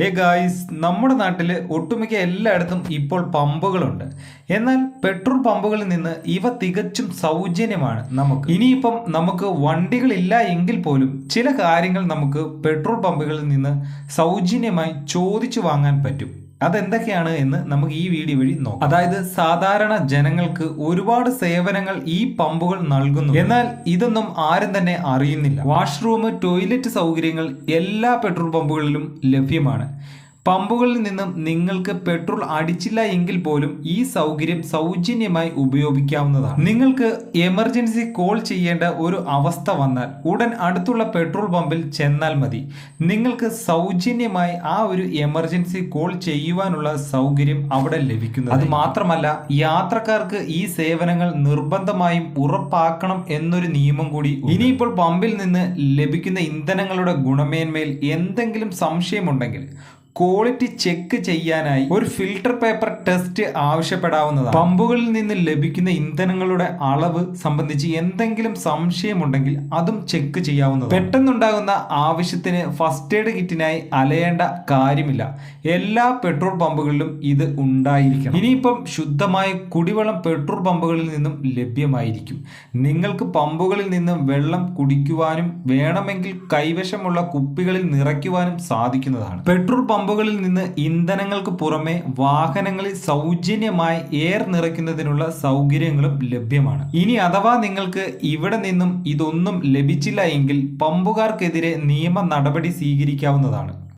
ഏ ഗായ്സ് നമ്മുടെ നാട്ടിൽ ഒട്ടുമിക്ക എല്ലായിടത്തും ഇപ്പോൾ പമ്പുകളുണ്ട്. എന്നാൽ പെട്രോൾ പമ്പുകളിൽ നിന്ന് ഇവ തികച്ചും സൗജന്യമാണ് നമുക്ക്. ഇനിയിപ്പം നമുക്ക് വണ്ടികളില്ല എങ്കിൽ പോലും ചില കാര്യങ്ങൾ നമുക്ക് പെട്രോൾ പമ്പുകളിൽ നിന്ന് സൗജന്യമായി ചോദിച്ചു വാങ്ങാൻ പറ്റും. അതെന്തൊക്കെയാണ് എന്ന് നമുക്ക് ഈ വീഡിയോ വഴി നോക്കാം. അതായത് സാധാരണ ജനങ്ങൾക്ക് ഒരുപാട് സേവനങ്ങൾ ഈ പമ്പുകൾ നൽകുന്നു. എന്നാൽ ഇതൊന്നും ആരും തന്നെ അറിയുന്നില്ല. വാഷ്റൂം ടോയ്ലറ്റ് സൗകര്യങ്ങൾ എല്ലാ പെട്രോൾ പമ്പുകളിലും ലഭ്യമാണ്. പമ്പുകളിൽ നിന്നും നിങ്ങൾക്ക് പെട്രോൾ അടിച്ചില്ല എങ്കിൽ പോലും ഈ സൗകര്യം സൗജന്യമായി ഉപയോഗിക്കാവുന്നതാണ്. നിങ്ങൾക്ക് എമർജൻസി കോൾ ചെയ്യേണ്ട ഒരു അവസ്ഥ വന്നാൽ ഉടൻ അടുത്തുള്ള പെട്രോൾ പമ്പിൽ ചെന്നാൽ മതി. നിങ്ങൾക്ക് സൗജന്യമായി ആ ഒരു എമർജൻസി കോൾ ചെയ്യുവാനുള്ള സൗകര്യം അവിടെ ലഭിക്കുന്നത്. അത് മാത്രമല്ല യാത്രക്കാർക്ക് ഈ സേവനങ്ങൾ നിർബന്ധമായും ഉറപ്പാക്കണം എന്നൊരു നിയമം കൂടി. ഇനിയിപ്പോൾ പമ്പിൽ നിന്ന് ലഭിക്കുന്ന ഇന്ധനങ്ങളുടെ ഗുണമേന്മയിൽ എന്തെങ്കിലും സംശയമുണ്ടെങ്കിൽ ക്വാളിറ്റി ചെക്ക് ചെയ്യാനായി ഒരു ഫിൽട്ടർ പേപ്പർ ടെസ്റ്റ് ആവശ്യപ്പെടാവുന്നതാണ്. പമ്പുകളിൽ നിന്ന് ലഭിക്കുന്ന ഇന്ധനങ്ങളുടെ അളവ് സംബന്ധിച്ച് എന്തെങ്കിലും സംശയമുണ്ടെങ്കിൽ അതും ചെക്ക് ചെയ്യാവുന്നതാണ്. പെട്ടെന്നുണ്ടാകുന്ന ആവശ്യത്തിന് ഫസ്റ്റ് എയ്ഡ് കിറ്റിനായി അലയേണ്ട കാര്യമില്ല. എല്ലാ പെട്രോൾ പമ്പുകളിലും ഇത് ഉണ്ടായിരിക്കണം. ഇനിയിപ്പം ശുദ്ധമായ കുടിവെള്ളം പെട്രോൾ പമ്പുകളിൽ നിന്നും ലഭ്യമായിരിക്കും. നിങ്ങൾക്ക് പമ്പുകളിൽ നിന്നും വെള്ളം കുടിക്കുവാനും വേണമെങ്കിൽ കൈവശമുള്ള കുപ്പികളിൽ നിറയ്ക്കുവാനും സാധിക്കുന്നതാണ്. പെട്രോൾ പമ്പുകളിൽ നിന്ന് ഇന്ധനങ്ങൾക്ക് പുറമെ വാഹനങ്ങളിൽ സൗജന്യമായി എയർ നിറയ്ക്കുന്നതിനുള്ള സൗകര്യങ്ങളും ലഭ്യമാണ്. ഇനി അഥവാ നിങ്ങൾക്ക് ഇവിടെ നിന്നും ഇതൊന്നും ലഭിച്ചില്ല എങ്കിൽ പമ്പുകാർക്കെതിരെ നിയമ നടപടി സ്വീകരിക്കാവുന്നതാണ്.